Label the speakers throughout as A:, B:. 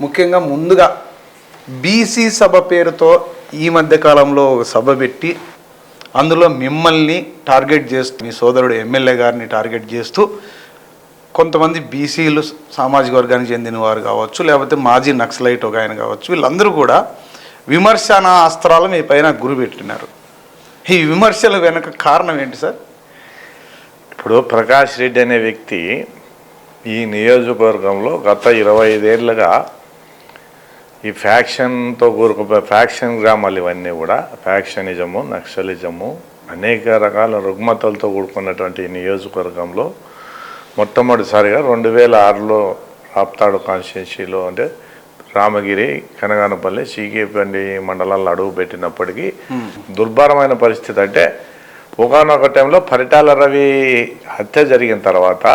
A: ముఖ్యంగా ముందుగా బీసీ సభ పేరుతో ఈ మధ్యకాలంలో ఒక సభ పెట్టి అందులో మిమ్మల్ని టార్గెట్ చేస్తూ మీ సోదరుడు ఎమ్మెల్యే గారిని టార్గెట్ చేస్తూ కొంతమంది బీసీలు సామాజిక వర్గానికి చెందిన వారు కావచ్చు లేకపోతే మాజీ నక్సలైట్ ఒక ఆయన కావచ్చు వీళ్ళందరూ కూడా విమర్శన అస్త్రాలు మీ పైన గురిపెట్టినారు. ఈ విమర్శల వెనక కారణం ఏంటి సార్?
B: ఇప్పుడు ప్రకాష్ రెడ్డి అనే వ్యక్తి ఈ నియోజకవర్గంలో గత ఇరవై ఐదేళ్ళుగా ఈ ఫ్యాక్షన్తో కూరుకుపోయే ఫ్యాక్షన్ గ్రామాలు ఇవన్నీ కూడా ఫ్యాక్షనిజము నక్సలిజము అనేక రకాల రుగ్మతలతో కూడుకున్నటువంటి ఈ నియోజకవర్గంలో మొట్టమొదటిసారిగా రెండు వేల ఆరులో రాప్తాడు కాన్స్టిట్యున్సీలో అంటే రామగిరి కనగానపల్లి సీకేపల్లి మండలాల్లో అడుగు పెట్టినప్పటికీ దుర్భరమైన పరిస్థితి అంటే ఒకనొక టైంలో పరిటాల రవి హత్య జరిగిన తర్వాత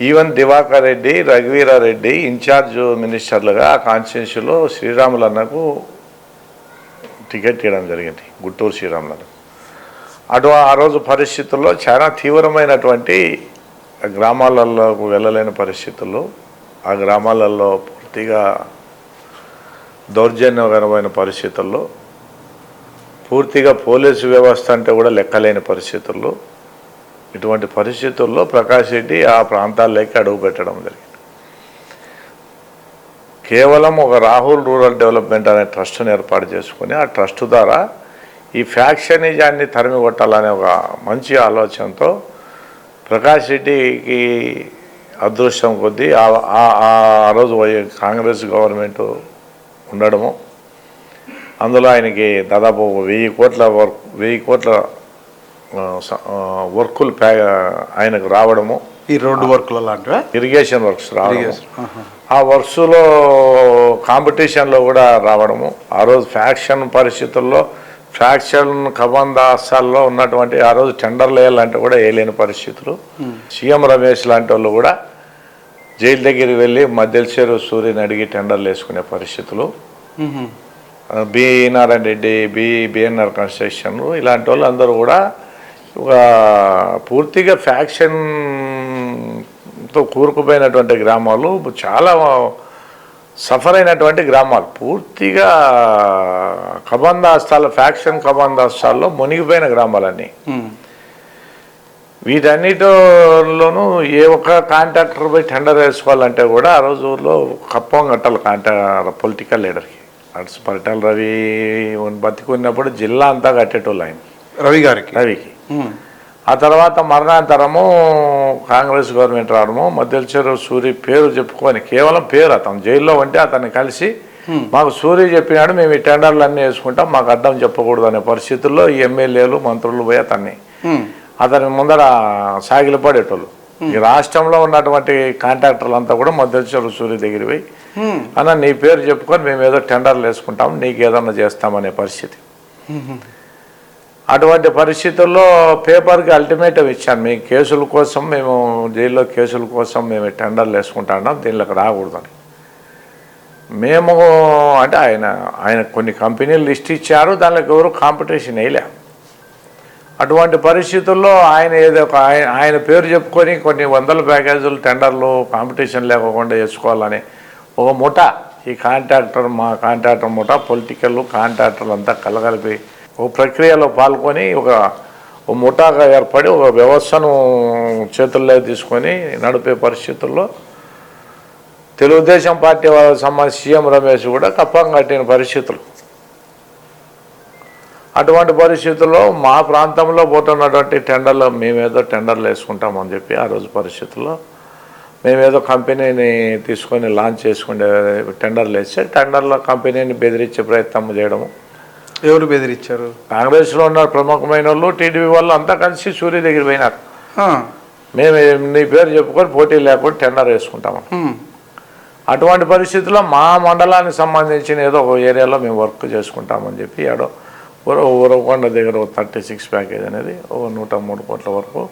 B: even Divakar Reddy Raghuveera Reddy in charge మినిస్టర్లుగా ఆ కాన్స్టిట్యూన్సీలో శ్రీరాములు అన్నకు టికెట్ ఇవ్వడం జరిగింది గుంటూరు శ్రీరాములు అటు ఆ రోజు పరిస్థితుల్లో చాలా తీవ్రమైనటువంటి గ్రామాలలోకి వెళ్ళలేని పరిస్థితుల్లో ఆ గ్రామాలలో పూర్తిగా దౌర్జన్యకరమైన పరిస్థితుల్లో పూర్తిగా పోలీసు వ్యవస్థ అంటే కూడా లెక్కలేని పరిస్థితుల్లో ఇటువంటి పరిస్థితుల్లో ప్రకాష్ రెడ్డి ఆ ప్రాంతాల్లోకి అడుగు పెట్టడం జరిగింది. కేవలం ఒక రాహుల్ రూరల్ డెవలప్మెంట్ అనే ట్రస్ట్ని ఏర్పాటు చేసుకుని ఆ ట్రస్ట్ ద్వారా ఈ ఫ్యాక్షనిజాన్ని తరిమి కొట్టాలనే ఒక మంచి ఆలోచనతో ప్రకాష్ రెడ్డికి అదృష్టం కొద్దీ ఆ- ఆ- రోజు కాంగ్రెస్ గవర్నమెంట్ ఉండడము అందులో ఆయనకి దాదాపు వెయ్యి కోట్ల వరకు వెయ్యి కోట్ల వర్కులు ఆయనకు రావడము.
A: ఈ రోడ్డు వర్క్ల లాంటివా
B: ఇరిగేషన్ వర్క్స్
A: ఆహా.
B: ఆ వర్క్స్లో కాంపిటీషన్లో కూడా రావడము. ఆ రోజు ఫ్యాక్షన్ పరిస్థితుల్లో ఫ్యాక్షన్ కబందాసాల్లో ఉన్నటువంటి ఆ రోజు టెండర్లు వేయాలంటే కూడా వేయలేని పరిస్థితులు. సీఎం రమేష్ లాంటి వాళ్ళు కూడా జైలు దగ్గరికి వెళ్ళి మద్దెలచేరు సూర్యని అడిగి టెండర్లు వేసుకునే పరిస్థితులు. B Narayana Reddy B BNR construction ఇలాంటి వాళ్ళు అందరూ కూడా ఒక పూర్తిగా ఫ్యాక్షన్తో కూరుకుపోయినటువంటి గ్రామాలు చాలా సఫర్ అయినటువంటి గ్రామాలు. పూర్తిగా కబందాస్తాల ఫ్యాక్షన్ కబందాస్తాల్లో మునిగిపోయిన గ్రామాలన్నీ. వీటన్నిటిలోనూ ఏ ఒక్క కాంట్రాక్టర్ పోయి టెండర్ వేసుకోవాలంటే కూడా ఆ రోజుల్లో కప్పం కట్టాలి కాంట్రా పొలిటికల్ లీడర్కి. అటు పరిటాల రవి బతికున్నప్పుడు జిల్లా అంతా కట్టేటోళ్ళు ఆయన
A: రవి గారికి?
B: రవికి. ఆ తర్వాత మరణాంతరము కాంగ్రెస్ గవర్నమెంట్ రావడము మధ్యచెరు సూరి పేరు చెప్పుకొని కేవలం పేరు అతను జైల్లో ఉంటే అతన్ని కలిసి మాకు సూర్య చెప్పినాడు మేము ఈ టెండర్లు అన్నీ వేసుకుంటాం మాకు అడ్డం చెప్పకూడదు అనే పరిస్థితుల్లో ఈ ఎమ్మెల్యేలు మంత్రులు పోయి అతన్ని. అతని ముందర సాగిలపడేటోళ్ళు ఈ రాష్ట్రంలో ఉన్నటువంటి కాంట్రాక్టర్లు అంతా కూడా మధ్యచెరు సూర్య దగ్గర పోయి. అన్న నీ పేరు చెప్పుకొని మేము ఏదో టెండర్లు వేసుకుంటాం నీకు ఏదన్నా చేస్తామనే పరిస్థితి. అటువంటి పరిస్థితుల్లో పేపర్కి అల్టిమేటం ఇచ్చాను. మీ కేసుల కోసం మేము జైల్లో కేసుల కోసం మేము టెండర్లు వేసుకుంటున్నాం దీనిలోకి రాకూడదని మేము అంటే ఆయన ఆయన కొన్ని కంపెనీలు లిస్ట్ ఇచ్చారు దానిలోకి ఎవరు కాంపిటీషన్ వేయలే. అటువంటి పరిస్థితుల్లో ఆయన ఏదో ఒక ఆయన ఆయన పేరు చెప్పుకొని కొన్ని వందల ప్యాకేజీలు టెండర్లు కాంపిటీషన్ లేకుండా చేసుకోవాలని ఒక ముఠ ఈ కాంట్రాక్టర్ మా కాంట్రాక్టర్ ముఠ పొలిటికల్ కాంట్రాక్టర్లు అంతా కలగలిపి ఓ ప్రక్రియలో పాల్గొని ఒక ఒక ముఠాగా ఏర్పడి ఒక వ్యవస్థను చేతుల్లో తీసుకొని నడిపే పరిస్థితుల్లో తెలుగుదేశం పార్టీ వాళ్ళ సంబంధించి సీఎం రమేష్ కూడా కప్పం కట్టిన పరిస్థితులు. అటువంటి పరిస్థితుల్లో మా ప్రాంతంలో పోతున్నటువంటి టెండర్లు మేమేదో టెండర్లు వేసుకుంటామని చెప్పి ఆ రోజు పరిస్థితుల్లో మేమేదో కంపెనీని తీసుకొని లాంచ్ చేసుకునే టెండర్లు వేస్తే టెండర్లో కంపెనీని బెదిరించే ప్రయత్నం చేయడము.
A: ఎవరు బెదిరించారు?
B: కాంగ్రెస్లో ఉన్న ప్రముఖమైన వాళ్ళు టీడీపీ వాళ్ళు అంతా కలిసి సూర్య దగ్గర పోయినారు. మేము నీ పేరు చెప్పుకొని పోటీ లేకుండా టెండర్ వేసుకుంటాము. అటువంటి పరిస్థితుల్లో మా మండలానికి సంబంధించిన ఏదో ఒక ఏరియాలో మేము వర్క్ చేసుకుంటామని చెప్పి ఏడో ఊర ఊరకొండ దగ్గర ఒక థర్టీ సిక్స్ ప్యాకేజ్ అనేది ఒక నూట మూడు కోట్ల వరకు.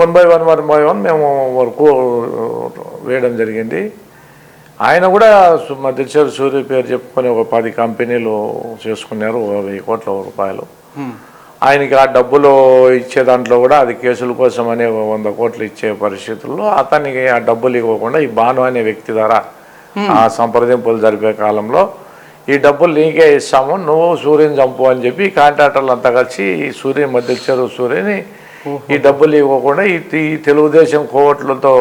B: One by one one by one మేము వర్క్ వేయడం జరిగింది. ఆయన కూడా మా దిల్చేరు సూర్య పేరు చెప్పుకొని ఒక పది కంపెనీలు చేసుకున్నారు వెయ్యి కోట్ల రూపాయలు. ఆయనకి ఆ డబ్బులు ఇచ్చే దాంట్లో కూడా అది కేసుల కోసం అనే వంద కోట్లు ఇచ్చే పరిస్థితుల్లో అతనికి ఆ డబ్బులు ఇవ్వకుండా ఈ భాను అనే వ్యక్తి ద్వారా ఆ సంప్రదింపులు జరిపే కాలంలో ఈ డబ్బులు నీకే ఇస్తాము నువ్వు సూర్యుని చంపు అని చెప్పి కాంట్రాక్టర్లు అంతా కలిసి ఈ సూర్యుని మధ్య చెరువు సూర్యుని ఈ డబ్బులు ఇవ్వకుండా ఈ తెలుగుదేశం కోవట్లతో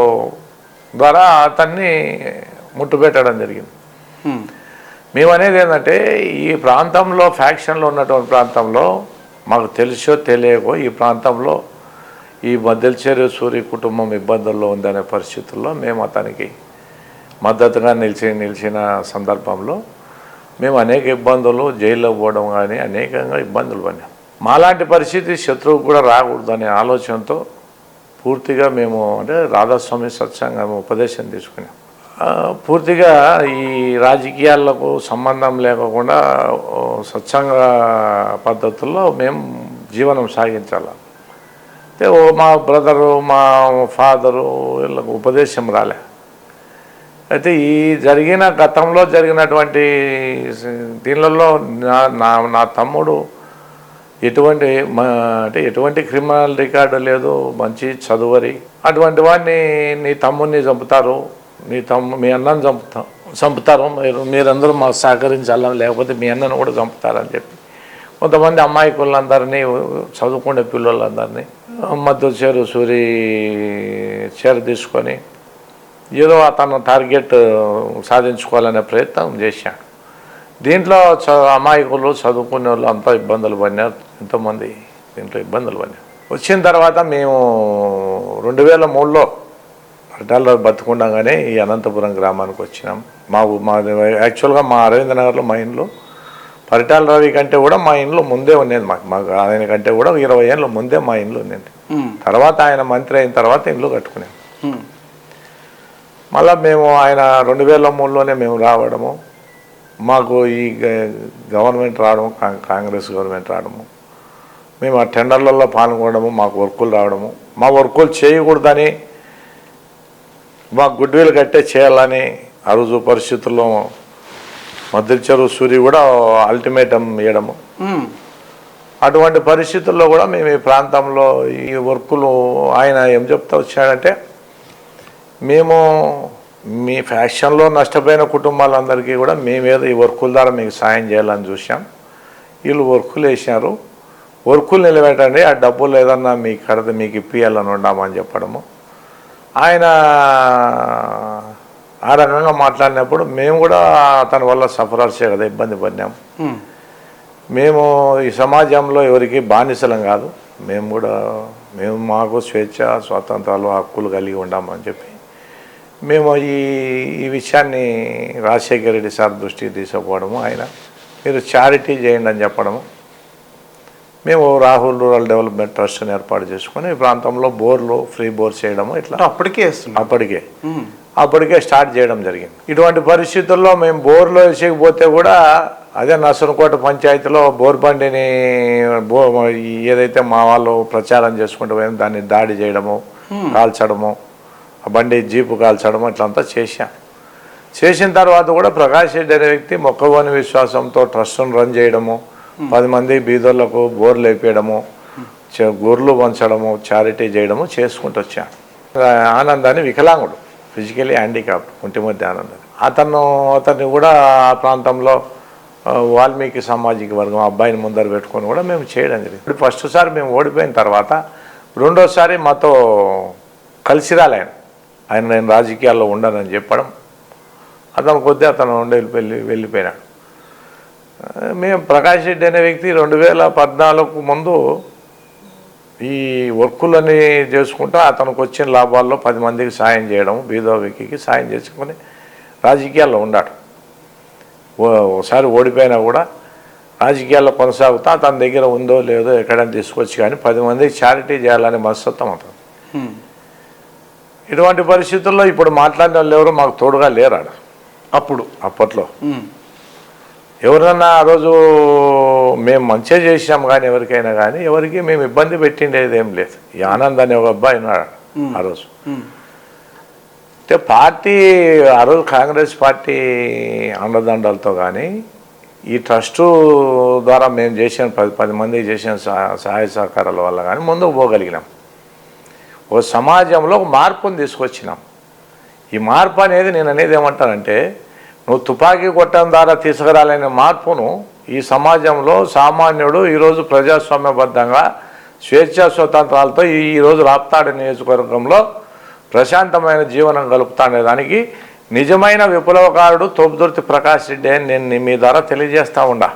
B: ద్వారా అతన్ని ముట్టుపెట్టడం జరిగింది.
A: హ్మ్.
B: మేము అనేది ఏంటంటే ఈ ప్రాంతంలో ఫ్యాక్షన్లో ఉన్నటువంటి ప్రాంతంలో మాకు తెలిసో తెలియకో ఈ ప్రాంతంలో ఈ మద్దెలచేరు సూర్య కుటుంబం ఇబ్బందుల్లో ఉందనే పరిస్థితుల్లో మేము అతనికి మద్దతుగా నిలిచి నిలిచిన సందర్భంలో మేము అనేక ఇబ్బందులు జైల్లో పోవడం కానీ అనేకంగా ఇబ్బందులు పడినాం మాలాంటి పరిస్థితి శత్రువు కూడా రాకూడదనే ఆలోచనతో పూర్తిగా మేము అంటే రాధాస్వామి సత్సంగం ఉపదేశం తీసుకున్నాం. పూర్తిగా ఈ రాజకీయాలకు సంబంధం లేకుండా స్వచ్ఛంగ పద్ధతుల్లో మేము జీవనం సాగించాలి. అయితే మా బ్రదరు మా ఫాదరు వీళ్ళకు ఉపదేశం రాలే. అయితే ఈ జరిగిన గతంలో జరిగినటువంటి దీనిలలో నా నా నా తమ్ముడు ఎటువంటి అంటే ఎటువంటి క్రిమినల్ రికార్డు లేదు మంచి చదువరి అటువంటి వాడిని నీ తమ్ముడిని చంపుతారు. మీ తమ్ము మీ అన్నని చంపుతాం. చంపుతారు. మీరు మీరందరూ మాకు సహకరించాలని లేకపోతే మీ అన్నను కూడా చంపుతారని చెప్పి. కొంతమంది అమ్మాయికులందరినీ చదువుకునే పిల్లలందరినీ మధ్య చేరు సూరి చీర తీసుకొని ఏదో అతను టార్గెట్ సాధించుకోవాలనే ప్రయత్నం చేశాడు. దీంట్లో చ అమాయకులు చదువుకునే వాళ్ళు అంతా ఇబ్బందులు పడినారు. ఎంతోమంది దీంట్లో ఇబ్బందులు పడినారు. వచ్చిన తర్వాత మేము రెండు వేల మూడులో పరిటాలలో బతుకుండగానే ఈ అనంతపురం గ్రామానికి వచ్చినాం. మా మా యాక్చువల్గా మా అరవింద నగర్లో మా ఇంట్లో పరిటాల రవి కంటే కూడా మా ఇంట్లో ముందే ఉండేది మాకు. మాకు ఆయన కంటే కూడా ఇరవై ఏళ్ళ ముందే మా ఇంట్లో ఉండేది. తర్వాత ఆయన మంత్రి అయిన తర్వాత ఇల్లు కట్టుకున్నాం. మళ్ళీ మేము ఆయన రెండు వేల మూడులోనే మేము రావడము. మాకు ఈ గవర్నమెంట్ రావడము కాంగ్రెస్ గవర్నమెంట్ రావడము. మేము ఆ టెండర్లలో పాల్గొనడము మాకు వర్కులు రావడము. మా వర్కులు చేయకూడదని మాకు గుడ్ విల్ కట్టే చేయాలని ఆ రోజు పరిస్థితుల్లో మద్దతు చెరువు సూరి కూడా అల్టిమేటం ఇవ్వడము. అటువంటి పరిస్థితుల్లో కూడా మేము ఈ ప్రాంతంలో ఈ వర్కులు ఆయన ఏం చెప్తా వచ్చాడంటే మేము మీ ఫ్యాషన్లో నష్టపోయిన కుటుంబాలందరికీ కూడా మేమేదో ఈ వర్కుల ద్వారా మీకు సాయం చేయాలని చూసాం వీళ్ళు వర్కులు వేసినారు. వర్కులు నిలబెట్టండి ఆ డబ్బులు ఏదన్నా మీకు కడితే మీకు ఇప్పియాలని ఉన్నామని చెప్పడము. ఆయన ఆ రకంగా మాట్లాడినప్పుడు మేము కూడా అతని వల్ల సఫరాల్సే కదా ఇబ్బంది పడినాం
A: హ్మ్.
B: మేము ఈ సమాజంలో ఎవరికి బానిసలం కాదు మేము కూడా మేము మాకు స్వేచ్ఛ స్వాతంత్రాలు హక్కులు కలిగి ఉన్నామని చెప్పి మేము ఈ ఈ విషయాన్ని రాజశేఖర రెడ్డి సార్ దృష్టికి తీసుకుపోవడము ఆయన మీరు చారిటీ చేయండి అని చెప్పడము మేము రాహుల్ రూరల్ డెవలప్మెంట్ ట్రస్ట్ని ఏర్పాటు చేసుకొని ఈ ప్రాంతంలో బోర్లు ఫ్రీ బోర్ చేయడము ఇట్లా
A: అప్పటికే
B: అప్పటికే. అప్పటికే స్టార్ట్ చేయడం జరిగింది. ఇటువంటి పరిస్థితుల్లో మేము బోర్లో వేసేకపోతే కూడా అదే నసనకోట పంచాయతీలో బోర్ బండిని బో ఏదైతే మా వాళ్ళు ప్రచారం చేసుకుంటూ పోయాం దాన్ని దాడి చేయడము కాల్చడము ఆ బండి జీపు కాల్చడము ఇట్లంతా చేశాం. చేసిన తర్వాత కూడా ప్రకాష్ రెడ్డి అనే వ్యక్తి మొక్కవోని విశ్వాసంతో ట్రస్ట్ను రన్ చేయడము పది మంది బీదోళ్ళకు బోర్లు వేపేయడము గొర్రెలు పంచడము చారిటీ చేయడము చేసుకుంటూ వచ్చాను ఆనందాన్ని వికలాంగుడు ఫిజికలీ హ్యాండిక్యాప్ కుంటిమద్ది మధ్య అతను అతన్ని కూడా ఆ ప్రాంతంలో వాల్మీకి సామాజిక వర్గం అబ్బాయిని ముందర పెట్టుకొని కూడా మేము చేయడం జరిగింది. ఇప్పుడు ఫస్ట్ సారి మేము ఓడిపోయిన తర్వాత రెండోసారి మాతో కలిసి రాలేను. ఆయన నేను రాజకీయాల్లో ఉండనని చెప్పడం అతను కొద్దీ అతను ఉండి వెళ్ళి వెళ్ళిపోయినాడు. మేము ప్రకాష్ రెడ్డి అనే వ్యక్తి రెండు వేల పద్నాలుగు ముందు ఈ వర్కులని చేసుకుంటూ అతనికి వచ్చిన లాభాల్లో పది మందికి సాయం చేయడం బీదో వ్యక్తికి సాయం చేసుకొని రాజకీయాల్లో ఉన్నాడు ఒకసారి ఓడిపోయినా కూడా రాజకీయాల్లో కొనసాగుతా తన దగ్గర ఉందో లేదో ఎక్కడైనా తీసుకొచ్చి కానీ పది మందికి చారిటీ చేయాలని మనస్తత్వం అతను.
A: హ్మ్.
B: ఇటువంటి పరిస్థితుల్లో ఇప్పుడు మాట్లాడిన వాళ్ళు ఎవరు మాకు తోడుగా లేరాడ?
A: అప్పుడు.
B: అప్పట్లో. ఎవరన్నా ఆ రోజు మేము మంచిగా చేసినాం కానీ ఎవరికైనా కానీ ఎవరికి మేము ఇబ్బంది పెట్టిండేది ఏం లేదు. ఈ ఆనంద్ అనే ఒక అబ్బాయి ఉన్నాడు ఆ రోజు. అంటే పార్టీ ఆ రోజు కాంగ్రెస్ పార్టీ అండదండలతో కానీ ఈ ట్రస్టు ద్వారా మేము చేసిన పది పది మందికి చేసిన సహా- సహాయ సహకారాల వల్ల కానీ ముందుకు పోగలిగినాం. ఓ సమాజంలో ఒక మార్పుని తీసుకొచ్చినాం. ఈ మార్పు అనేది నేను అనేది ఏమంటానంటే నువ్వు తుపాకీ కొట్టడం ద్వారా తీసుకురాలనే మార్పును ఈ సమాజంలో సామాన్యుడు ఈరోజు ప్రజాస్వామ్యబద్ధంగా స్వేచ్ఛా స్వతంత్రాలతో ఈ ఈరోజు రాప్తాడు నియోజకవర్గంలో ప్రశాంతమైన జీవనం గలుపుతానే దానికి నిజమైన విప్లవకారుడు తోపుదుర్తి ప్రకాష్ రెడ్డి అని నేను మీ ద్వారా తెలియజేస్తా ఉండా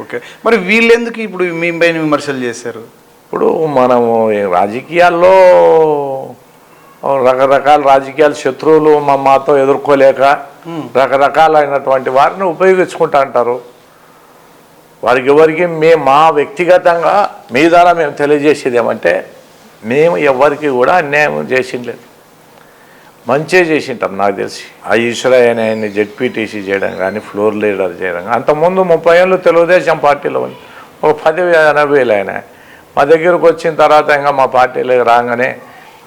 A: ఓకే. మరి వీళ్ళెందుకు ఇప్పుడు మీ పైన విమర్శలు చేశారు?
B: ఇప్పుడు మనము రాజకీయాల్లో రకరకాల రాజకీయాల శత్రువులు మా మాతో ఎదుర్కోలేక రకరకాలైనటువంటి వారిని ఉపయోగించుకుంటా అంటారు. వారికి ఎవరికి మేము మా వ్యక్తిగతంగా మీ ద్వారా మేము తెలియజేసేది ఏమంటే మేము ఎవరికి కూడా అన్యాయం చేసింది మంచే చేసింటాం నాకు తెలిసి. ఆ ఈశ్వరయ్య ఆయన్ని జెడ్పీటీసీ చేయడం కానీ ఫ్లోర్ లీడర్ చేయడం కానీ అంతకుముందు ముప్పై ఏళ్ళు తెలుగుదేశం పార్టీలో ఉంది ఒక పది ఎనభై వేలు ఆయన మా దగ్గరకు వచ్చిన తర్వాత ఇంకా మా పార్టీలోకి రాగానే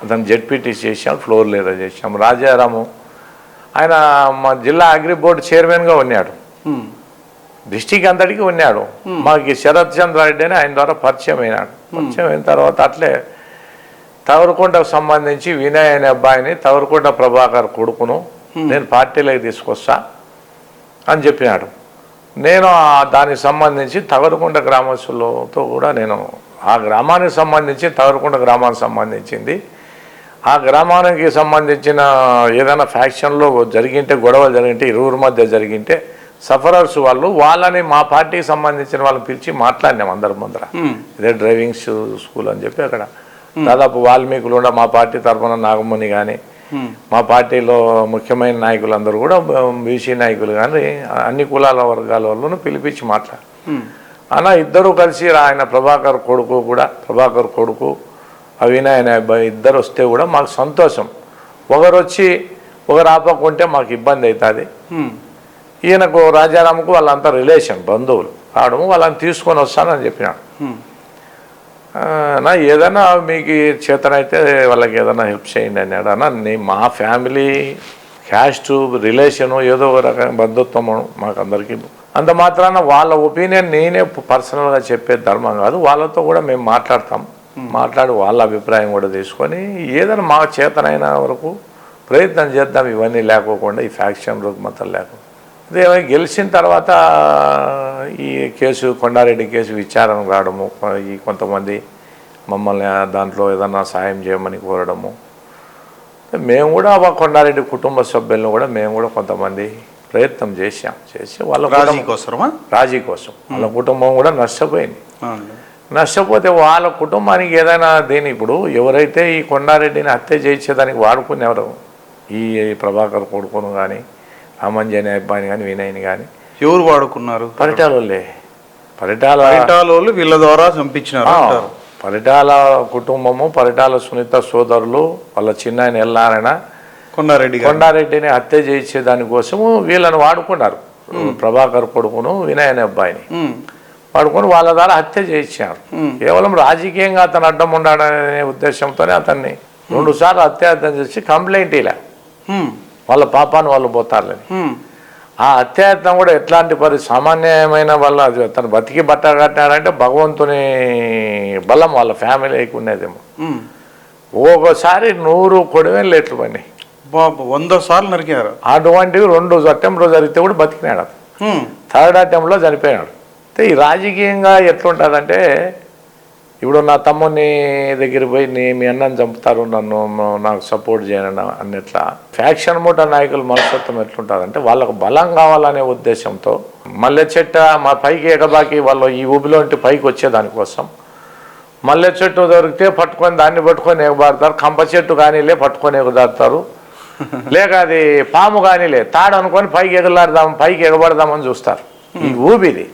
B: అతను జెడ్పీటీసీ చేసాం ఫ్లోర్ లీడర్ చేసాం రాజారాము ఆయన మా జిల్లా అగ్రి బోర్డు చైర్మన్గా ఉన్నాడు. డిస్టిక్ అంతటికి ఉన్నాడు. మాకు శరత్ చంద్రారెడ్డి అని ఆయన ద్వారా పరిచయం అయినాడు. పరిచయం అయిన తర్వాత అట్లే తవరకొండకు సంబంధించి వినయ్ అనే అబ్బాయిని తవరకొండ ప్రభాకర్ కొడుకును నేను పార్టీలోకి తీసుకొస్తా అని చెప్పినాడు. నేను దానికి సంబంధించి తవరకొండ గ్రామస్తులతో కూడా నేను ఆ గ్రామానికి సంబంధించి తవరకొండ గ్రామానికి సంబంధించింది. ఆ గ్రామానికి సంబంధించిన ఏదైనా ఫ్యాక్షన్లో జరిగింటే గొడవలు జరిగింటే ఇరువురు మధ్య జరిగింటే సఫరర్స్ వాళ్ళు వాళ్ళని మా పార్టీకి సంబంధించిన వాళ్ళని పిలిచి మాట్లాడినాం అందరి ముందర. ఇదే డ్రైవింగ్ స్కూ- స్కూల్ అని చెప్పి అక్కడ దాదాపు వాల్మీకులు కూడా మా పార్టీ తరఫున నాగమణి కానీ. మా పార్టీలో ముఖ్యమైన నాయకులందరూ కూడా బీసీ నాయకులు కానీ అన్ని కులాల వర్గాల వాళ్ళను పిలిపించి మాట్లాడు
A: హ్మ్.
B: అలా ఇద్దరు కలిసి ఆయన ప్రభాకర్ కొడుకు కూడా ప్రభాకర్ కొడుకు అనే అబ్బాయి ఇద్దరు వస్తే కూడా మాకు సంతోషం. ఒకరు వచ్చి ఒకరు ఆపకుంటే మాకు ఇబ్బంది అవుతుంది. ఈయనకు రాజారాముకు వాళ్ళంతా రిలేషన్ బంధువులు. కావడము వాళ్ళని తీసుకొని వస్తానని చెప్పినాడు. నా ఏదైనా మీకు చేతనైతే వాళ్ళకి ఏదైనా హెల్ప్ చేయండి అన్నాడు. అన్న నీ మా ఫ్యామిలీ క్యాస్ట్ రిలేషను ఏదో ఒక రకమైన బంధుత్వము మాకు అందరికీ అంత మాత్రాన వాళ్ళ ఒపీనియన్ నేనే పర్సనల్గా చెప్పే ధర్మం కాదు. వాళ్ళతో కూడా మేము మాట్లాడతాం. మాట్లాడి వాళ్ళ అభిప్రాయం కూడా తీసుకొని ఏదైనా మా చేతనైన వరకు ప్రయత్నం చేద్దాం ఇవన్నీ లేకోకుండా ఈ ఫ్యాక్షన్ రుగ్మతలు లేకుండా అదే గెలిచిన తర్వాత ఈ కేసు కొండారెడ్డి కేసు విచారణ కావడము ఈ కొంతమంది మమ్మల్ని దాంట్లో ఏదన్నా సాయం చేయమని కోరడము. మేము కూడా ఆ కొండారెడ్డి కుటుంబ సభ్యులను కూడా మేము కూడా కొంతమంది ప్రయత్నం చేశాం. చేసి వాళ్ళ
A: రాజీ
B: కోసం. వాళ్ళ కుటుంబం కూడా నష్టపోయింది. నష్టపోతే వాళ్ళ కుటుంబానికి ఏదైనా దేని ఇప్పుడు ఎవరైతే ఈ కొండారెడ్డిని హత్య చేయించేదానికి వాడుకునేవారు ఈ ప్రభాకర్ కొడుకును కానీ రామంజని అబ్బాయిని కానీ వినయ్ని కానీ
A: ఎవరు వాడుకున్నారు?
B: పరిటాల వాళ్ళే పరిటాల
A: బయటాల వాళ్ళు ద్వారా చంపించినారు
B: పరిటాల కుటుంబము పరిటాల సునీత సోదరులు వాళ్ళ చిన్న ఆయన ఎల్లారాయణ
A: కొండారెడ్డి
B: కొండారెడ్డిని హత్య చేయించే దానికోసము వీళ్ళని వాడుకున్నారు. ప్రభాకర్ కొడుకును వినయ్ అనే అబ్బాయిని
A: హ్మ్.
B: వాడుకొని వాళ్ళ ద్వారా హత్య చేయించారు కేవలం రాజకీయంగా అతను అడ్డం ఉండాలనే ఉద్దేశంతోనే అతన్ని రెండు సార్లు హత్యాయత్నం చేసి కంప్లైంట్ ఇలా. వాళ్ళ పాపాన్ని వాళ్ళు పోతారులని
A: హ్మ్.
B: ఆ హత్యాయత్నం కూడా ఎట్లాంటి పరి సామాన్యమైన వాళ్ళ అది అతను బతికి బట్ట కట్టినాడంటే భగవంతుని బలం వాళ్ళ ఫ్యామిలీకి ఉండేదేమో
A: హ్మ్.
B: ఒక్కొక్కసారి నూరు కొడివేలు లేట్లు పడినాయి
A: బాబు వంద సార్లు నరికారు
B: అటువంటివి రెండు అటెంప్ట్లో జరిగితే కూడా బతికినాడు అతను. థర్డ్ అటెంప్ట్లో చనిపోయాడు అయితే ఈ రాజకీయంగా ఎట్లుంటుందంటే ఇప్పుడు నా తమ్ముని దగ్గర పోయి నీ మీ అన్నని చంపుతారు నన్ను నాకు సపోర్ట్ చేయను అన్నట్లా. ఫ్యాక్షన్ మూట నాయకుల మనస్తత్వం ఎట్లుంటుందంటే వాళ్ళకు బలం కావాలనే ఉద్దేశంతో మల్లె చెట్ట మా పైకి ఎగబాకి వాళ్ళు ఈ ఊబిలోంటి పైకి వచ్చేదానికోసం మల్లె చెట్టు దొరికితే పట్టుకొని దాన్ని పట్టుకొని ఎగబారుతారు కంప చెట్టు కానీలే పట్టుకొని ఎగదారుతారు లేక అది పాము కానీలే తాడు అనుకొని పైకి ఎగలాడదాం పైకి ఎగబడదామని చూస్తారు. ఈ ఊబిది.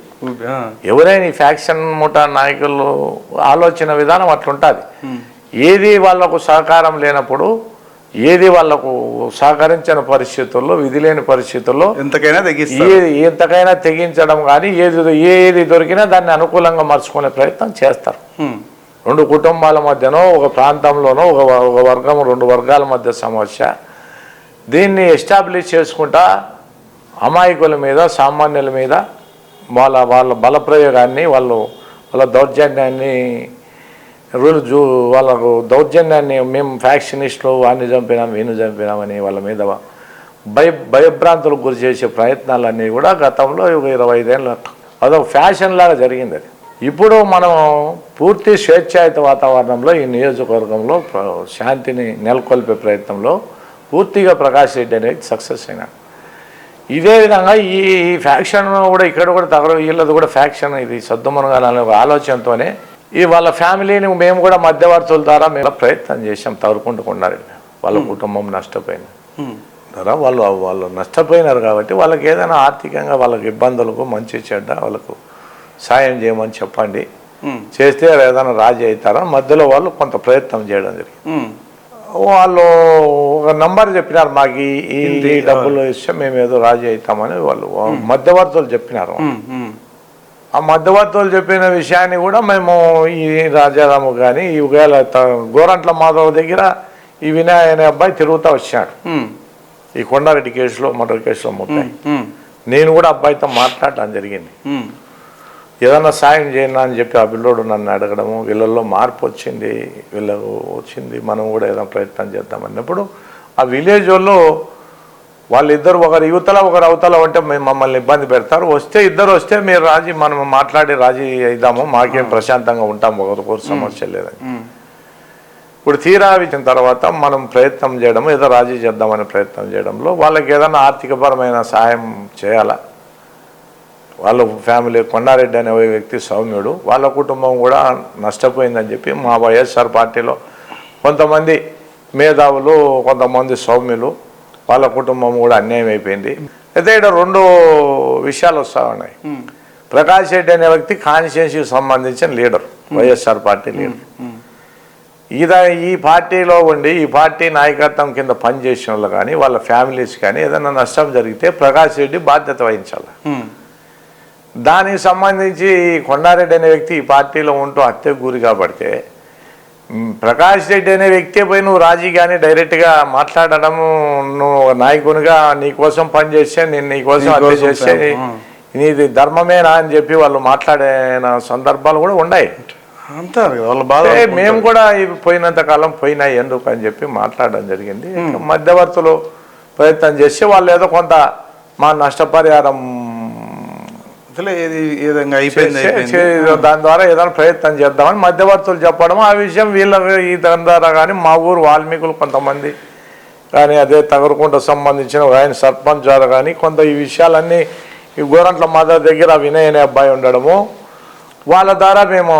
B: ఎవరైనా ఈ ఫ్యాక్షన్ ముఠా నాయకులు ఆలోచన విధానం అట్లుంటుంది. ఏది వాళ్ళకు సహకారం లేనప్పుడు ఏది వాళ్ళకు సహకరించిన పరిస్థితుల్లో విధి లేని పరిస్థితుల్లో
A: ఎంతకైనా
B: ఎంతకైనా తెగించడం కానీ ఏది ఏది దొరికినా దాన్ని అనుకూలంగా మర్చుకునే ప్రయత్నం చేస్తారు. రెండు కుటుంబాల మధ్యనో ఒక ప్రాంతంలోనో ఒక ఒక వర్గం రెండు వర్గాల మధ్య సమస్య. దీన్ని ఎస్టాబ్లిష్ చేసుకుంటా అమాయకుల మీద సామాన్యుల మీద వాళ్ళ వాళ్ళ బలప్రయోగాన్ని వాళ్ళు వాళ్ళ దౌర్జన్యాన్ని వీళ్ళు జూ వాళ్ళకు దౌర్జన్యాన్ని మేము ఫ్యాక్షనిస్టులు వాడిని చంపినాం వీని చంపినామని వాళ్ళ మీద భయ భయభ్రాంతులకు గురి చేసే ప్రయత్నాలన్నీ కూడా గతంలో ఒక ఇరవై ఐదేళ్ళ అదొక ఫ్యాషన్ లాగా జరిగింది అది. ఇప్పుడు మనం పూర్తి స్వేచ్ఛాయుత వాతావరణంలో ఈ నియోజకవర్గంలో శాంతిని నెలకొల్పే ప్రయత్నంలో పూర్తిగా ప్రకాష్ రెడ్డి అనేది సక్సెస్ అయినాడు. ఇదే విధంగా ఈ ఫ్యాక్షన్ కూడా ఇక్కడ కూడా తగల వీళ్ళది కూడా ఫ్యాక్షన్ ఇది సద్దుమనగాలనే ఒక ఆలోచనతోనే ఈ వాళ్ళ ఫ్యామిలీని మేము కూడా మధ్యవర్తుల ద్వారా మేము ప్రయత్నం చేసాం తగులుకుంటుకున్నారు వాళ్ళ కుటుంబం నష్టపోయింది. ద్వారా వాళ్ళు వాళ్ళు నష్టపోయినారు కాబట్టి వాళ్ళకి ఏదైనా ఆర్థికంగా వాళ్ళకి ఇబ్బందులకు మంచి చెడ్డ వాళ్ళకు సాయం చేయమని చెప్పండి. చేస్తే ఏదైనా రాజీ అవుతారా? మధ్యలో వాళ్ళు కొంత ప్రయత్నం చేయడం జరిగింది. వాళ్ళు ఒక నంబర్ చెప్పినారు మాకు ఈ- డబ్బులు ఇస్తే మేము ఏదో రాజీ అవుతామని వాళ్ళు మధ్యవర్తులు చెప్పినారు. ఆ మధ్యవర్తులు చెప్పిన విషయాన్ని కూడా మేము ఈ రాజారాము కానీ ఈ ఒకవేళ గోరంట్ల మాధవ్ దగ్గర ఈ వినయ్ అనే అబ్బాయి తిరుగుతూ వచ్చాడు. ఈ కొండారెడ్డి కేసులో మర్డర్ కేసులో ముట్టాయి నేను కూడా అబ్బాయితో మాట్లాడటం జరిగింది. ఏదన్నా సాయం చేయను అని చెప్పి ఆ పిల్లోడు నన్ను అడగడము వీళ్ళల్లో మార్పు వచ్చింది వీళ్ళకు వచ్చింది మనం కూడా ఏదైనా ప్రయత్నం చేద్దాం అన్నప్పుడు ఆ విలేజ్ వాళ్ళు వాళ్ళిద్దరు ఒకరు యువతల ఒకరు అవతల ఉంటే మేము మమ్మల్ని ఇబ్బంది పెడతారు. వస్తే ఇద్దరు వస్తే మీరు రాజీ మనం మాట్లాడి రాజీ అయిదాము మాకేం ప్రశాంతంగా ఉంటాం ఒకరికొకరు సమస్య లేదని. ఇప్పుడు తీరా ఇచ్చిన తర్వాత మనం ప్రయత్నం చేయడం ఏదో రాజీ చేద్దామనే ప్రయత్నం చేయడంలో వాళ్ళకి ఏదైనా ఆర్థికపరమైన సహాయం చేయాలా? వాళ్ళ ఫ్యామిలీ కొండారెడ్డి అనే వ్యక్తి సౌమ్యుడు వాళ్ళ కుటుంబం కూడా నష్టపోయిందని చెప్పి మా వైఎస్ఆర్ పార్టీలో కొంతమంది మేధావులు కొంతమంది సౌమ్యులు వాళ్ళ కుటుంబం కూడా అన్యాయం అయిపోయింది. అయితే ఇక్కడ రెండు విషయాలు వస్తూ ఉన్నాయి. ప్రకాష్ రెడ్డి అనే వ్యక్తి కాన్స్టిట్యున్సీకి సంబంధించిన లీడర్ వైఎస్ఆర్ పార్టీ లీడర్. ఈద ఈ పార్టీలో ఉండి ఈ పార్టీ నాయకత్వం కింద పనిచేసిన వాళ్ళు కానీ వాళ్ళ ఫ్యామిలీస్ కానీ ఏదైనా నష్టం జరిగితే ప్రకాష్ రెడ్డి బాధ్యత వహించాలి. దానికి సంబంధించి కొండారెడ్డి అనే వ్యక్తి ఈ పార్టీలో ఉంటూ హత్యకు గురి కాబడితే ప్రకాష్ రెడ్డి అనే వ్యక్తి పోయి నువ్వు రాజీ కానీ డైరెక్ట్గా మాట్లాడడము నువ్వు ఒక నాయకునిగా నీ కోసం పనిచేస్తే నేను నీ కోసం హత్య
A: నీకోసం
B: చేస్తే
A: ఆ.
B: నీది ధర్మమేనా అని చెప్పి వాళ్ళు మాట్లాడిన సందర్భాలు కూడా ఉన్నాయి.
A: అంటారు వాళ్ళ బాధ
B: అంటే మేము కూడా ఇవి పోయినంత కాలం పోయినాయి ఎందుకు అని చెప్పి మాట్లాడడం జరిగింది. మధ్యవర్తులు ప్రయత్నం చేసి వాళ్ళు ఏదో కొంత మా నష్టపరిహారం
A: అసలే ఏది ఏ విధంగా అయిపోయింది
B: చే-
A: అయిపోయింది
B: చే- దాని ద్వారా ఏదైనా ప్రయత్నం చేద్దామని మధ్యవర్తులు చెప్పడం ఆ విషయం వీళ్ళ ఈ దాని ద్వారా కానీ మా ఊరు వాల్మీకులు కొంతమంది కానీ అదే తగరకుంట సంబంధించిన ఆయన సర్పంచ్ ద్వారా కానీ కొంత ఈ విషయాలన్నీ ఈ గోరంట్ల మదర్ దగ్గర వినయ్ అనే అబ్బాయి ఉండడము వాళ్ళ ద్వారా మేము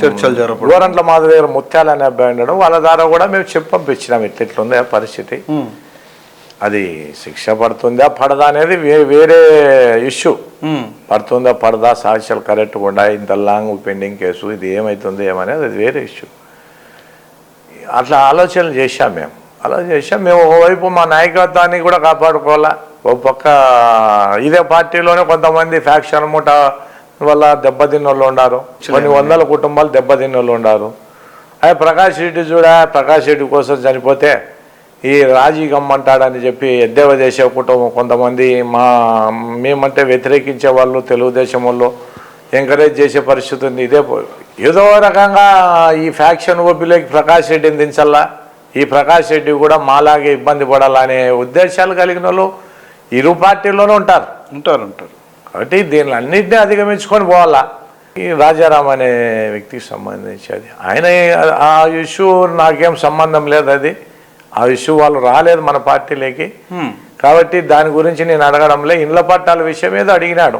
A: చర్చలు జరపడం.
B: గోరంట్ల మాధవ్ దగ్గర ముత్యాల అనే అబ్బాయి ఉండడం వాళ్ళ ద్వారా కూడా మేము చెప్పి పంపించినాం ఇట్లా ఇట్లుంది పరిస్థితి. అది శిక్ష పడుతుందా పడదా అనేది వే- వేరే ఇష్యూ. పడుతుందా పడదా సాక్ష్యాలు కరెక్ట్గా ఉన్నాయి ఇంత లాంగ్ పెండింగ్ కేసు ఇది ఏమవుతుంది ఏమనేది అది వేరే ఇష్యూ. అట్లా ఆలోచనలు చేశాం మేము. అలా చేశాం మేము ఒకవైపు మా నాయకత్వాన్ని కూడా కాపాడుకోవాలా. ఓ పక్క ఇదే పార్టీలోనే కొంతమంది ఫ్యాక్షన్ మూట వల్ల దెబ్బతిన్న వాళ్ళు ఉన్నారు. కొన్ని వందల కుటుంబాలు దెబ్బతిన్న వాళ్ళు ఉన్నారు. అదే ప్రకాష్ రెడ్డి చూడ ప్రకాష్ రెడ్డి కోసం చనిపోతే ఈ రాజీ గమ్మంటాడని చెప్పి ఎద్దేవా చేసే కుటుంబం కొంతమంది మా మేమంటే వ్యతిరేకించే వాళ్ళు తెలుగుదేశం వాళ్ళు ఎంకరేజ్ చేసే పరిస్థితి ఉంది. ఇదే ఏదో రకంగా ఈ ఫ్యాక్షన్ ఒబ్బిలోకి ప్రకాష్ రెడ్డిని దించాలా ఈ ప్రకాష్ రెడ్డి కూడా మాలాగే ఇబ్బంది పడాలనే ఉద్దేశాలు కలిగిన వాళ్ళు ఇరు పార్టీల్లోనూ ఉంటారు.
A: ఉంటారు ఉంటారు.
B: కాబట్టి దీనిని అన్నింటినీ అధిగమించుకొని పోవాలా? ఈ రాజారాం అనే వ్యక్తికి సంబంధించి అది. ఆయన ఆ ఇష్యూ నాకేం సంబంధం లేదు అది. ఆ ఇష్యూ వాళ్ళు రాలేదు మన పార్టీలోకి. కాబట్టి దాని గురించి నేను అడగడంలే. ఇండ్ల పట్టాల విషయం ఏదో అడిగినాడు.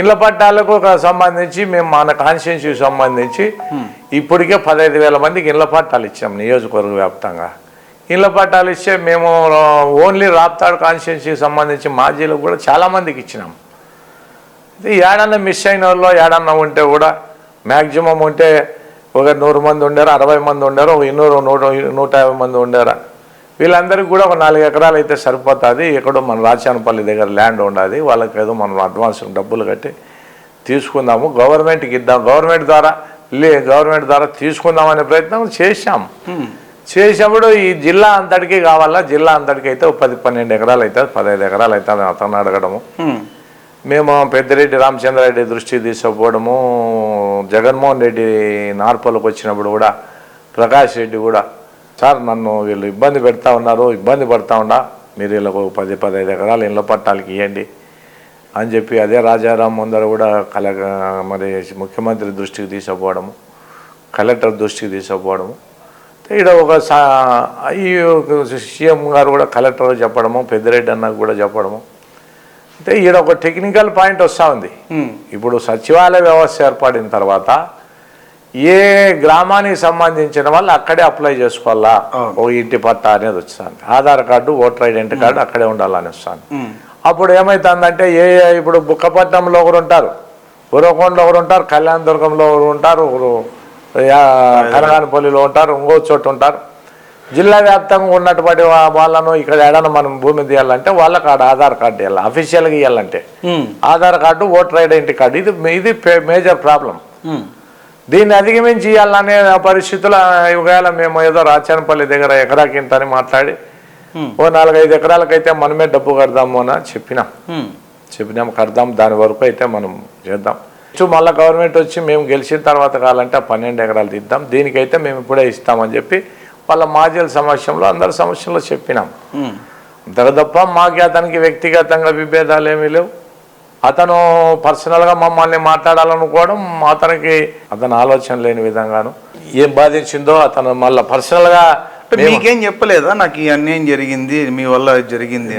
B: ఇండ్ల పట్టాలకు సంబంధించి మేము మన కాన్స్టిట్యున్సీకి సంబంధించి ఇప్పటికే పదహైదు వేల మందికి ఇండ్ల పట్టాలు ఇచ్చాం నియోజకవర్గ వ్యాప్తంగా. ఇండ్ల పట్టాలు ఇచ్చే మేము ఓన్లీ రాప్తాడు కాన్స్టిట్యున్సీకి సంబంధించి మాజీలకు కూడా చాలా మందికి ఇచ్చినాం. ఏడన్నా మిస్ అయిన వాళ్ళు ఏడన్నా ఉంటే కూడా మ్యాక్సిమం ఉంటే ఒక నూరు మంది ఉండారు అరవై మంది ఉండారు ఒక ఇన్నూరు నూట నూట యాభై మంది ఉండారు? వీళ్ళందరికీ కూడా ఒక నాలుగు ఎకరాలు అయితే సరిపోతుంది. ఎక్కడో మన రాచానపల్లి దగ్గర ల్యాండ్ ఉండాలి వాళ్ళకి ఏదో మనం అడ్వాన్స్ డబ్బులు కట్టి తీసుకుందాము. గవర్నమెంట్కి ఇద్దాం. గవర్నమెంట్ ద్వారా లే గవర్నమెంట్ ద్వారా తీసుకుందామనే ప్రయత్నం చేశాం. చేసినప్పుడు ఈ జిల్లా అంతటికి కావాలా? జిల్లా అంతటికి అయితే ఒక పది పన్నెండు ఎకరాలు అవుతుంది పదహైదు ఎకరాలు అవుతుంది అతను అడగడము. మేము పెద్దిరెడ్డి రామచంద్రారెడ్డి దృష్టికి తీసుకుపోవడము జగన్మోహన్ రెడ్డి నార్పలకు వచ్చినప్పుడు కూడా ప్రకాష్ రెడ్డి కూడా సార్ నన్ను వీళ్ళు ఇబ్బంది పెడతా ఉన్నారు ఇబ్బంది పడతా ఉండా మీరు వీళ్ళకు పది పదహైదు ఎకరాలు ఇళ్ళ పట్టాలకి ఇవ్వండి అని చెప్పి అదే రాజారాం ముందర కూడా కల మరి ముఖ్యమంత్రి దృష్టికి తీసుకుపోవడము కలెక్టర్ దృష్టికి తీసుకుపోవడము. ఇక్కడ ఒక సా సీఎం గారు కూడా కలెక్టర్ చెప్పడము పెద్దిరెడ్డి అన్నకు కూడా చెప్పడము. అంటే ఈడ ఒక టెక్నికల్ పాయింట్ వస్తూ ఉంది. ఇప్పుడు సచివాలయ వ్యవస్థ ఏర్పడిన తర్వాత ఏ గ్రామానికి సంబంధించిన వాళ్ళు అక్కడే అప్లై చేసుకోవాలా. ఓ ఇంటి పట్టా అనేది వస్తుంది. Aadhaar card voter identity card అక్కడే ఉండాలని వస్తుంది. అప్పుడు ఏమవుతుందంటే ఏ ఇప్పుడు బుక్కపట్నంలో ఒకరు ఉంటారు. ఉరవకొండలో ఒకరు ఉంటారు. కళ్యాణదుర్గంలో ఒకరు ఉంటారు. ఒకరు యా- కనగానపల్లిలో ఉంటారు. ఇంకో చోట ఉంటారు. జిల్లా వ్యాప్తంగా ఉన్నటువంటి వాళ్ళను ఇక్కడ ఏడన్నా మనం భూమి తీయాలంటే వాళ్ళకి ఆడ ఆధార్ కార్డు ఇవ్వాలి అఫీషియల్గా ఇవ్వాలంటే
A: ఉమ్,
B: Aadhaar card voter identity card. ఇది ఇది మేజర్ ప్రాబ్లం
A: ఉమ్,
B: దీన్ని అధిగమించి ఇవ్వాలనే పరిస్థితులు ఇవాళ మేము ఏదో రాచనపల్లి దగ్గర ఎకరాకింతని మాట్లాడి
A: ఉమ్,
B: ఓ నాలుగైదు ఎకరాలకైతే మనమే డబ్బు కడదాము అని చెప్పినాం. చెప్పినాం కడదాం దాని వరకు అయితే మనం చేద్దాం. మళ్ళీ గవర్నమెంట్ వచ్చి మేము గెలిచిన తర్వాత కావాలంటే పన్నెండు ఎకరాలు తీద్దాం దీనికైతే మేము ఇప్పుడే ఇస్తామని చెప్పి వాళ్ళ మాజీల సమక్షంలో అందరి సమక్షంలో చెప్పినాం. అంతకు తప్ప మాకు అతనికి వ్యక్తిగతంగా విభేదాలు ఏమీ లేవు. అతను పర్సనల్గా మమ్మల్ని మాట్లాడాలనుకోవడం అతనికి అతని ఆలోచన లేని విధంగాను. ఏం బాధించిందో అతను మళ్ళీ పర్సనల్గా
A: మీకేం చెప్పలేదా? నాకు ఈ అన్యాయం జరిగింది మీ వల్ల జరిగింది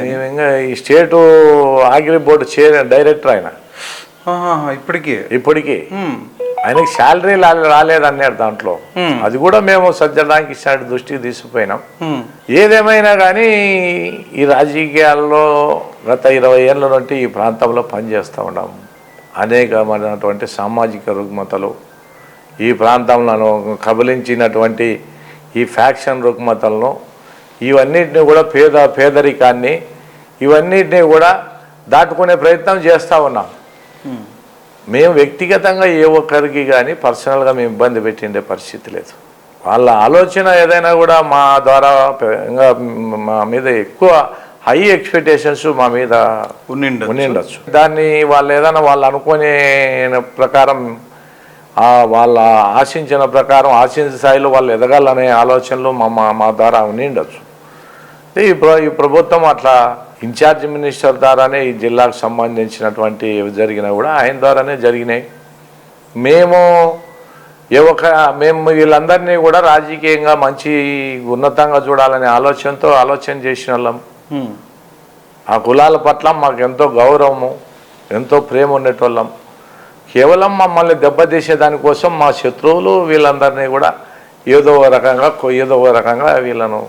B: ఈ స్టేటు ఆగ్రి బోర్డు చే డైరెక్టర్ ఆయన.
A: ఇప్పటికే?
B: ఇప్పటికీ. ఆయనకి శాలరీ రాలేదన్నాడు దాంట్లో. అది కూడా మేము సజ్జడానికి ఇచ్చిన దృష్టికి తీసుకుపోయినాం. ఏదేమైనా కానీ ఈ రాజకీయాల్లో గత ఇరవై ఏళ్ళ నుండి ఈ ప్రాంతంలో పనిచేస్తూ ఉన్నాం. అనేకమైనటువంటి సామాజిక రుగ్మతలు ఈ ప్రాంతంలో కబలించినటువంటి ఈ ఫ్యాక్షన్ రుగ్మతలను ఇవన్నిటిని కూడా పేద పేదరికాన్ని ఇవన్నిటిని కూడా దాటుకునే ప్రయత్నం చేస్తూ ఉన్నాం. మేము వ్యక్తిగతంగా ఏ ఒక్కరికి కానీ పర్సనల్గా మేము ఇబ్బంది పెట్టిండే పరిస్థితి లేదు. వాళ్ళ ఆలోచన ఏదైనా కూడా మా ద్వారా ఇంకా మా మీద ఎక్కువ హై ఎక్స్పెక్టేషన్స్ మా మీద
A: ఉండిండొచ్చు.
B: దాన్ని వాళ్ళు ఏదైనా వాళ్ళు అనుకునే ప్రకారం వాళ్ళ ఆశించిన ప్రకారం ఆశించిన స్థాయిలో వాళ్ళు ఎదగాలనే ఆలోచనలు మా మా ద్వారా ఉండిండొచ్చు ఈ ప్ర- ఈ ప్రభుత్వం అట్లా ఇన్ఛార్జ్ మినిస్టర్ ద్వారానే ఈ జిల్లాకు సంబంధించినటువంటి జరిగినా కూడా ఆయన ద్వారానే జరిగినాయి. మేము ఏ ఒక మేము వీళ్ళందరినీ కూడా రాజకీయంగా మంచి ఉన్నతంగా చూడాలనే ఆలోచనతో ఆలోచన చేసిన వాళ్ళం ఆ కులాల పట్ల మాకు ఎంతో గౌరవము ఎంతో ప్రేమ ఉండేటోళ్ళం. కేవలం మమ్మల్ని దెబ్బతీసే దానికోసం మా శత్రువులు వీళ్ళందరినీ కూడా ఏదో ఒక రకంగా ఏదో ఒక రకంగా వీళ్ళను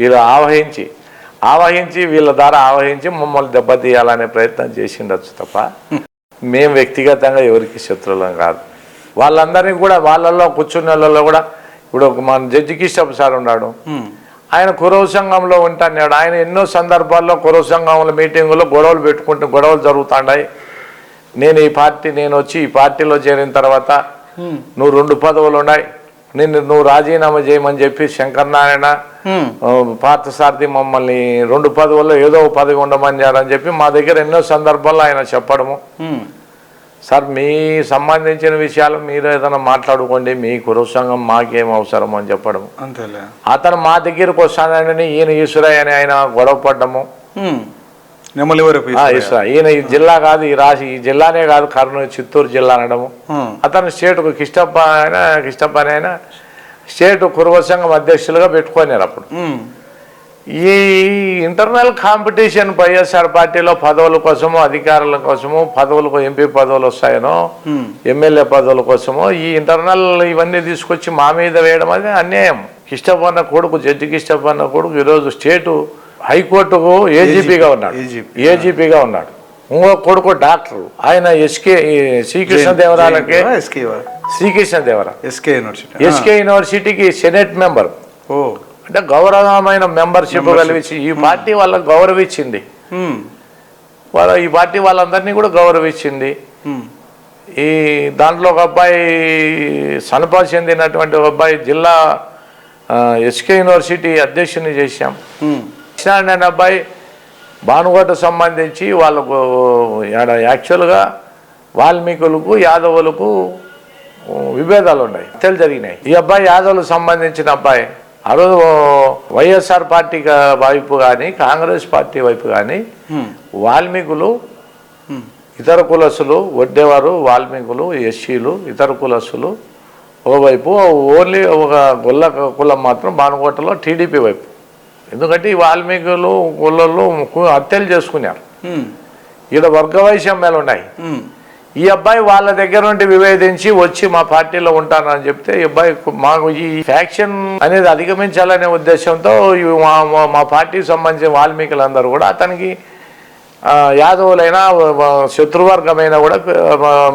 B: వీళ్ళు ఆవహించి ఆవహించి వీళ్ళ ద్వారా ఆవహించి మమ్మల్ని దెబ్బతీయాలనే ప్రయత్నం చేసిండొచ్చు తప్ప మేము వ్యక్తిగతంగా ఎవరికి శత్రువులం కాదు. వాళ్ళందరినీ కూడా వాళ్ళల్లో కూర్చున్న వాళ్ళలో కూడా ఇప్పుడు ఒక మన జడ్జి కిష్టప్ సార్ ఉన్నాడు. ఆయన కురవ సంఘంలో ఉంటాడు ఆయన ఎన్నో సందర్భాల్లో కురవ సంఘంలో మీటింగులో గొడవలు పెట్టుకుంటూ గొడవలు జరుగుతున్నాయి నేను ఈ పార్టీ నేను వచ్చి ఈ పార్టీలో చేరిన తర్వాత నువ్వు రెండు పదవులు ఉన్నాయి నిన్ను నువ్వు రాజీనామా చేయమని చెప్పి శంకర్ నారాయణ
A: ఉమ్,
B: ఆ, పార్థసారథి మమ్మల్ని రెండు పదవుల్లో ఏదో ఒక పదవి ఉండమన్నారని చెప్పి మా దగ్గర ఎన్నో సందర్భాల్లో ఆయన చెప్పడము. సార్ మీ సంబంధించిన విషయాలు మీరు ఏదైనా మాట్లాడుకోండి మీ కురవ సంఘం మాకేం అవసరం అని చెప్పడము.
A: అంతేలే.
B: అతను మా దగ్గరకు వస్తానని ఈయన ఈశ్వరయ్య అని ఆయన గొడవ పడ్డము ఈయన ఈ జిల్లా కాదు ఈ రాశి ఈ జిల్లానే కాదు కర్నూలు చిత్తూరు జిల్లా అనడము అతను స్టేట్కు కిష్టప్ప ఆయన కిష్టప్ప అని ఆయన స్టేట్ కురువ సంఘం అధ్యక్షులుగా పెట్టుకున్నారు అప్పుడు. ఈ ఇంటర్నల్ కాంపిటీషన్ వైఎస్ఆర్ పార్టీలో పదవుల కోసము అధికారుల కోసము పదవులకు ఎంపీ పదవులు వస్తాయనో ఎమ్మెల్యే పదవుల కోసము ఈ ఇంటర్నల్ ఇవన్నీ తీసుకొచ్చి మా మీద వేయడం అనేది అన్యాయం. కిష్టపన్న కొడుకు జడ్జి కిష్టపన్న కొడుకు ఈరోజు స్టేటు హైకోర్టుకు ఏజీపీగా ఉన్నాడు. ఏజీపీగా ఉన్నాడు. ఇంకో కొడుకు డాక్టర్. ఆయన ఎస్కే శ్రీకృష్ణదేవరాయలకి శ్రీకృష్ణదేవర
A: ఎస్కే యూనివర్సిటీ
B: ఎస్కే యూనివర్సిటీకి సెనెట్ మెంబర్.
A: ఓ.
B: అంటే గౌరవమైన మెంబర్షిప్ కలిగించి ఈ పార్టీ వాళ్ళకి గౌరవించింది
A: ఉమ్,
B: వాళ్ళ ఈ పార్టీ వాళ్ళందరినీ కూడా గౌరవించింది
A: ఉమ్,
B: ఈ దాంట్లో ఒక అబ్బాయి సనపా చెందినటువంటి ఒక అబ్బాయి జిల్లా ఎస్కే యూనివర్సిటీ అధ్యక్షుని చేశాం. కృష్ణ అనే అబ్బాయి భానుగోట సంబంధించి వాళ్ళకు యాక్చువల్గా వాల్మీకులకు యాదవులకు విభేదాలు ఉన్నాయి హత్యలు జరిగినాయి. ఈ అబ్బాయి యాదవులకు సంబంధించిన అబ్బాయి ఆ రోజు వైఎస్ఆర్ పార్టీ వైపు కానీ కాంగ్రెస్ పార్టీ వైపు కానీ వాల్మీకులు ఇతర కులసులు వడ్డేవారు వాల్మీకులు ఎస్సీలు ఇతర కులసులు ఒకవైపు ఓన్లీ ఒక గొల్ల కులం మాత్రం బానుకోటలో టీడీపీ వైపు. ఎందుకంటే ఈ వాల్మీకులు కు- హత్యలు చేసుకున్నారు. ఈడ వర్గ వైషమ్యాలు ఉన్నాయి ఈ అబ్బాయి వాళ్ళ దగ్గర నుండి విభేదించి వచ్చి మా పార్టీలో ఉంటానని చెప్తే ఈ అబ్బాయి మాకు ఈ ఫ్యాక్షన్ అనేది అధిగమించాలనే ఉద్దేశంతో మా పార్టీకి సంబంధించిన వాల్మీకులందరూ కూడా అతనికి యాదవులైనా శత్రువర్గమైనా కూడా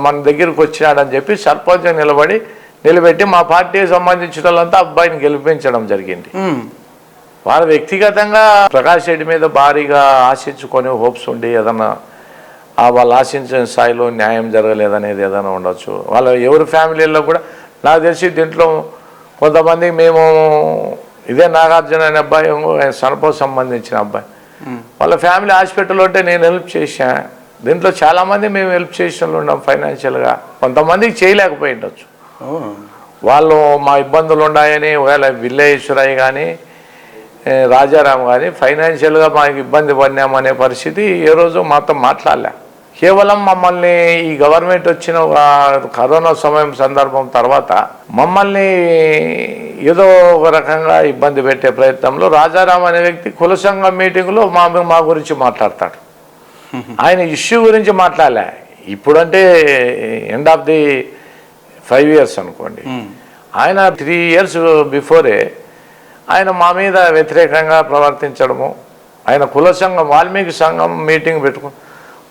B: మన దగ్గరికి వచ్చినాడని చెప్పి సర్పంచ్ నిలబడి నిలబెట్టి మా పార్టీకి సంబంధించిన వాళ్ళంతా అబ్బాయిని గెలిపించడం జరిగింది. వారు వ్యక్తిగతంగా ప్రకాష్ రెడ్డి మీద భారీగా ఆశించుకొని హోప్స్ ఉండి ఏదన్నా ఆ వాళ్ళు ఆశించిన స్థాయిలో న్యాయం జరగలేదనేది ఏదైనా ఉండొచ్చు. వాళ్ళ ఎవరి ఫ్యామిలీలో కూడా నాకు తెలిసి దీంట్లో కొంతమంది మేము ఇదే నాగార్జున అనే అబ్బాయి ఇంకో ఆయన సనపో సంబంధించిన అబ్బాయి. వాళ్ళ ఫ్యామిలీ హాస్పిటల్ ఉంటే నేను హెల్ప్ చేశా. దీంట్లో చాలామంది మేము హెల్ప్ చేసిన ఉన్నాం ఫైనాన్షియల్గా. కొంతమందికి చేయలేకపోయి ఉండొచ్చు. వాళ్ళు మా ఇబ్బందులు ఉన్నాయని ఒకవేళ విల్లేశ్వరయ్య కానీ రాజారాం కానీ ఫైనాన్షియల్గా మాకు ఇబ్బంది పడినామనే పరిస్థితి ఏ రోజు మాతో మాట్లాడలే. కేవలం మమ్మల్ని ఈ గవర్నమెంట్ వచ్చిన ఒక కరోనా సమయం సందర్భం తర్వాత మమ్మల్ని ఏదో ఒక రకంగా ఇబ్బంది పెట్టే ప్రయత్నంలో రాజారాం అనే వ్యక్తి కుల సంఘం మీటింగ్లో మా మా గురించి మాట్లాడతాడు. ఆయన ఇష్యూ గురించి మాట్లాడలే. ఇప్పుడంటే end of the five years అనుకోండి. ఆయన త్రీ ఇయర్స్ బిఫోరే ఆయన మా మీద వ్యతిరేకంగా ప్రవర్తించడము. ఆయన కుల సంఘం వాల్మీకి సంఘం మీటింగ్ పెట్టుకు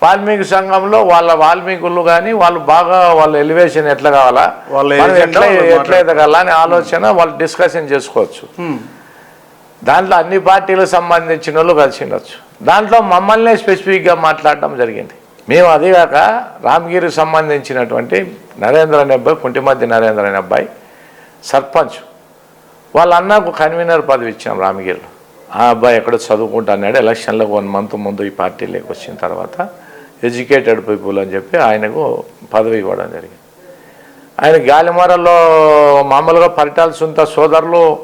B: వాల్మీకి సంఘంలో వాళ్ళ వాల్మీకులు కానీ వాళ్ళు బాగా వాళ్ళ ఎలివేషన్ ఎట్లా కావాలా?
A: వాళ్ళ
B: మనం ఎట్లా ఎట్లా ఎదగాల అనే ఆలోచన వాళ్ళు డిస్కషన్ చేసుకోవచ్చు. దాంట్లో అన్ని పార్టీలకు సంబంధించిన వాళ్ళు కలిసి ఉండొచ్చు. దాంట్లో మమ్మల్ని స్పెసిఫిక్గా మాట్లాడడం జరిగింది. మేము అదేగాక రామగిరికి సంబంధించినటువంటి నరేంద్ర అనే అబ్బాయి కుంటిమద్ది నరేంద్ర అనే అబ్బాయి సర్పంచ్. వాళ్ళ అన్నకు కన్వీనర్ పదవి ఇచ్చాం రామగిరిలో. ఆ అబ్బాయి ఎక్కడో చదువుకుంటున్నాడు ఎలక్షన్లకు వన్ మంత్ ముందు ఈ పార్టీలోకి వచ్చిన తర్వాత ఎడ్యుకేటెడ్ పీపుల్ అని చెప్పి ఆయనకు పదవి ఇవ్వడం జరిగింది. ఆయన గాలిమరలో మామూలుగా పరిటాల సుంత సోదరులు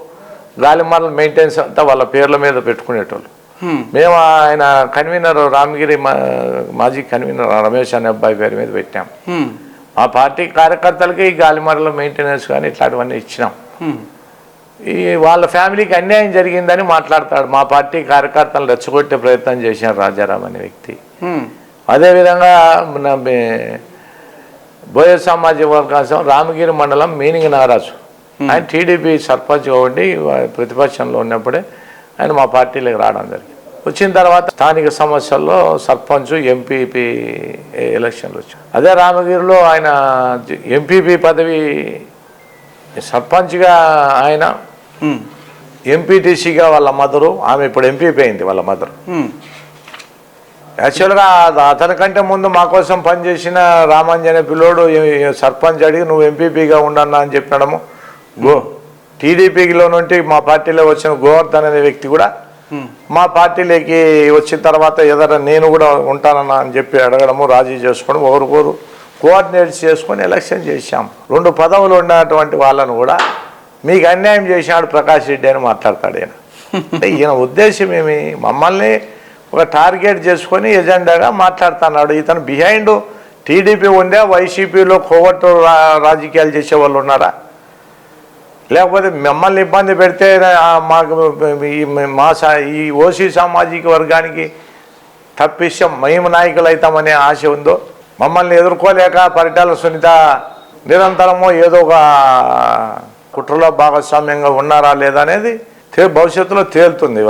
B: గాలిమరల మెయింటెనెన్స్ అంతా వాళ్ళ పేర్ల మీద పెట్టుకునేటోళ్ళు. మేము ఆయన కన్వీనర్ రామగిరి మా- మాజీ కన్వీనర్ రమేష్ అనే అబ్బాయి పేరు మీద పెట్టాం. మా పార్టీ కార్యకర్తలకి ఈ గాలిమరల మెయింటెనెన్స్ కానీ ఇట్లాంటివన్నీ ఇచ్చినాం. ఈ వాళ్ళ ఫ్యామిలీకి అన్యాయం జరిగిందని మాట్లాడతాడు. మా పార్టీ కార్యకర్తలు రెచ్చగొట్టే ప్రయత్నం చేశారు రాజారాం అనే వ్యక్తి. అదేవిధంగా బోయ సామాజిక వర్గాసం రామగిరి మండలం మీనింగ్ నాగరాజు ఆయన టీడీపీ సర్పంచ్గా ఉండి వా- ప్రతిపక్షంలో ఉన్నప్పుడే ఆయన మా పార్టీలోకి రావడం జరిగింది. వచ్చిన తర్వాత స్థానిక సమస్యల్లో సర్పంచ్ ఎంపీపీ ఎలక్షన్లు వచ్చాయి. అదే రామగిరిలో ఆయన ఎంపీపీ పదవి సర్పంచ్గా ఆయన ఎంపీటీసీగా వాళ్ళ మదరు ఆమె ఇప్పుడు ఎంపీపీ అయింది వాళ్ళ మదరు. యాక్చువల్గా అతనికంటే ముందు మా కోసం పనిచేసిన రామాంజనే పిల్లోడు సర్పంచ్ అడిగి నువ్వు ఎంపీపీగా ఉండన్నా అని చెప్పినడము. గో టీడీపీలో నుండి మా పార్టీలో వచ్చిన గోవర్ధన్ అనే వ్యక్తి కూడా మా పార్టీలోకి వచ్చిన తర్వాత ఏదైనా నేను కూడా ఉంటానన్నా అని చెప్పి అడగడము రాజీ చేసుకోవడం ఒకరికొరు కోఆర్డినేట్ చేసుకొని ఎలక్షన్ చేశాం. రెండు పదవులు ఉన్నటువంటి వాళ్ళను కూడా మీకు అన్యాయం చేసినాడు ప్రకాష్ రెడ్డి అని మాట్లాడతాడు ఈయన. అంటే ఈయన ఉద్దేశం ఏమి? మమ్మల్ని ఒక టార్గెట్ చేసుకొని ఎజెండాగా మాట్లాడుతున్నాడు. ఇతను బిహైండ్ టీడీపీ ఉందా వైసీపీలో కోవట్టు రా- రాజకీయాలు చేసే వాళ్ళు ఉన్నారా? లేకపోతే మిమ్మల్ని ఇబ్బంది పెడితే మాకు మా ఈ ఓసీ సామాజిక వర్గానికి తప్పిస్తే మేము నాయకులు అవుతామనే ఆశ ఉందో? మమ్మల్ని ఎదుర్కోలేక పరిటాల సునీత నిరంతరము ఏదో ఒక కుట్రలో భాగస్వామ్యంగా ఉన్నారా లేదా అనేది భవిష్యత్తులో తేలుతుంది